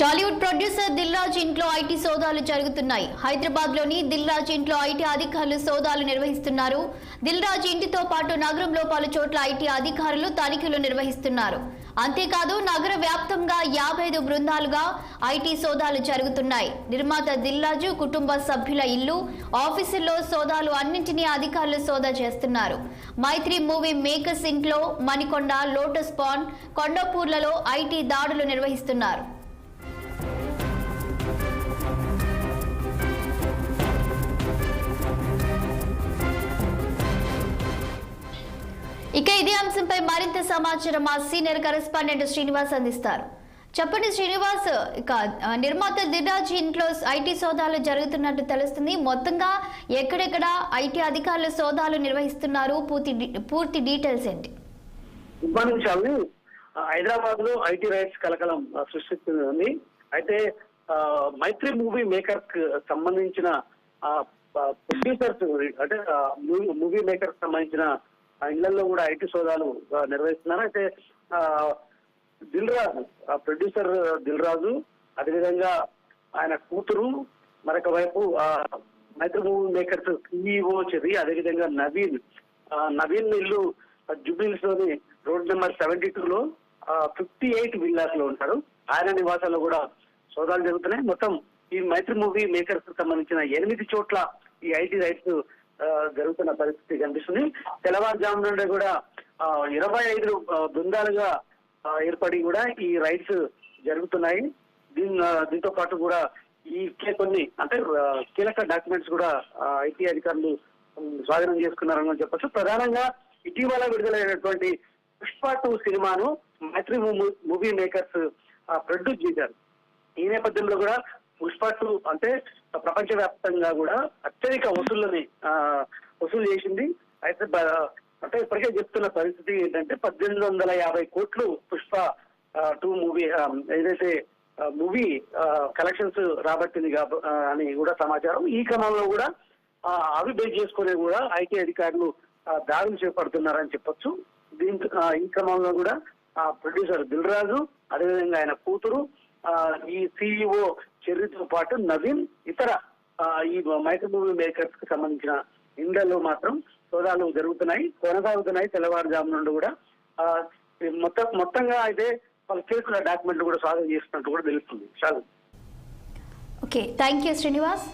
Tollywood producer Dil Raj ఇంట్లో IT సోదాలు జరుగుతున్నాయి. హైదరాబాద్లోని దిల్రాజ్ ఇంట్లో ఐటీ అధికారులు సోదాలు నిర్వహిస్తున్నారు. దిల్రాజ్ ఇంటితో పాటు నగరంలో పలు చోట్ల ఐటీ అధికారులు తనిఖీలు నిర్వహిస్తున్నారు. అంతేకాదు నగర వ్యాప్తంగా యాభై ఐదు బృందాలుగా ఐటీ సోదాలు జరుగుతున్నాయి. నిర్మాత దిల్రాజు కుటుంబ సభ్యుల ఇల్లు ఆఫీసుల్లో సోదాలు అన్నింటినీ అధికారులు సోదా చేస్తున్నారు. మైత్రి మూవీ మేకర్స్ ఇంట్లో మణికొండ లోటస్ పాన్ కొండపూర్లలో ఐటీ దాడులు నిర్వహిస్తున్నారు. ఇక ఇదే అంశంపై మరింత సమాచారం మా సీనియర్ కరెస్పాండెంట్ శ్రీనివాస్ అందిస్తారు. చెప్పండి శ్రీనివాస్ ఇక నిర్మాత దిరాజ్ ఇంట్లో ఐటీ సోదాలు జరుగుతున్నట్టు తెలుస్తుంది. మొత్తంగా ఎక్కడెక్కడ ఐటీ అధికారులు సోదాలు నిర్వహిస్తున్నారు? పూర్తి పూర్తి డీటెయిల్స్ ఏంటి? గుడ్ హైదరాబాద్లో ఐటీ రైట్స్ కలకలం సృష్టిస్తుంది అయితే మైత్రి మూవీ మేకర్ సంబంధించిన ప్రొడ్యూసర్స్ అంటే మూవీ మేకర్ సంబంధించిన ఆ, ఇళ్ళలో కూడా ఐటీ సోదాలు నిర్వహిస్తున్నారు. అయితే ఆ, దిల్ రాజు ఆ ప్రొడ్యూసర్ దిల్ రాజు అదేవిధంగా ఆయన కూతురు మరొక వైపు ఆ, మైత్రి మూవీ మేకర్స్ సిఇఓ చెది అదేవిధంగా నవీన్ ఆ, నవీన్ ఇల్లు జుబిల్స్లోని రోడ్ నెంబర్ సెవెంటీ టూ లో ఫిఫ్టీ ఎయిట్ విల్లాస్లో ఉంటారు ఆయన నివాసాల్లో కూడా సోదాలు జరుగుతున్నాయి. మొత్తం ఈ మైత్రి మూవీ మేకర్స్కు సంబంధించిన ఎనిమిది చోట్ల ఈ ఐటీ రైట్స్ జరుగుతున్న పరిస్థితి కనిపిస్తుంది. తెల్లవారుజాము నుండి కూడా ఇరవై ఐదు బృందాలుగా ఏర్పడి కూడా ఈ రైడ్స్ జరుగుతున్నాయి. దీని దీంతో పాటు కూడా ఈ కొన్ని అంటే కీలక డాక్యుమెంట్స్ కూడా ఐటీ అధికారులు స్వాధీనం చేసుకున్నారని చెప్పొచ్చు. ప్రధానంగా ఇటీవల విడుదలైనటువంటి పుష్ప టూ సినిమాను మైత్రి మూ- మూవీ మేకర్స్ ప్రొడ్యూస్ చేశారు. ఈ నేపథ్యంలో కూడా పుష్ప టూ అంటే ప్రపంచ వ్యాప్తంగా కూడా అత్యధిక వసూళ్ళని వసూలు చేసింది అయితే అంటే ఇప్పటికే చెప్తున్న పరిస్థితి ఏంటంటే పద్దెనిమిది వందల యాభై కోట్లు పుష్ప టూ మూవీ ఏదైతే మూవీ కలెక్షన్స్ రాబట్టింది అని కూడా సమాచారం. ఈ క్రమంలో కూడా అవి బేస్ చేసుకునే కూడా ఐటీ అధికారులు దాడులు చేపడుతున్నారని చెప్పొచ్చు. దీంతో ఈ క్రమంలో కూడా ఆ ప్రొడ్యూసర్ దిల్ రాజు అదేవిధంగా ఆయన కూతురు ఆ, ఈ సిఇఓ చెర్రీతో పాటు నవీన్ ఇతర ఈ మైక్రో మూవీ మేకర్స్కి సంబంధించిన ఇండ్లలో మాత్రం సోదాలు జరుగుతున్నాయి కొనసాగుతున్నాయి తెల్లవారుజాము నుండి కూడా. మొత్తం మొత్తంగా అయితే వాళ్ళ కేసుల డాక్యుమెంట్లు కూడా స్వాధీనం చేస్తున్నట్టు కూడా తెలుస్తుంది. చాలు ఓకే థ్యాంక్ యూ శ్రీనివాస్.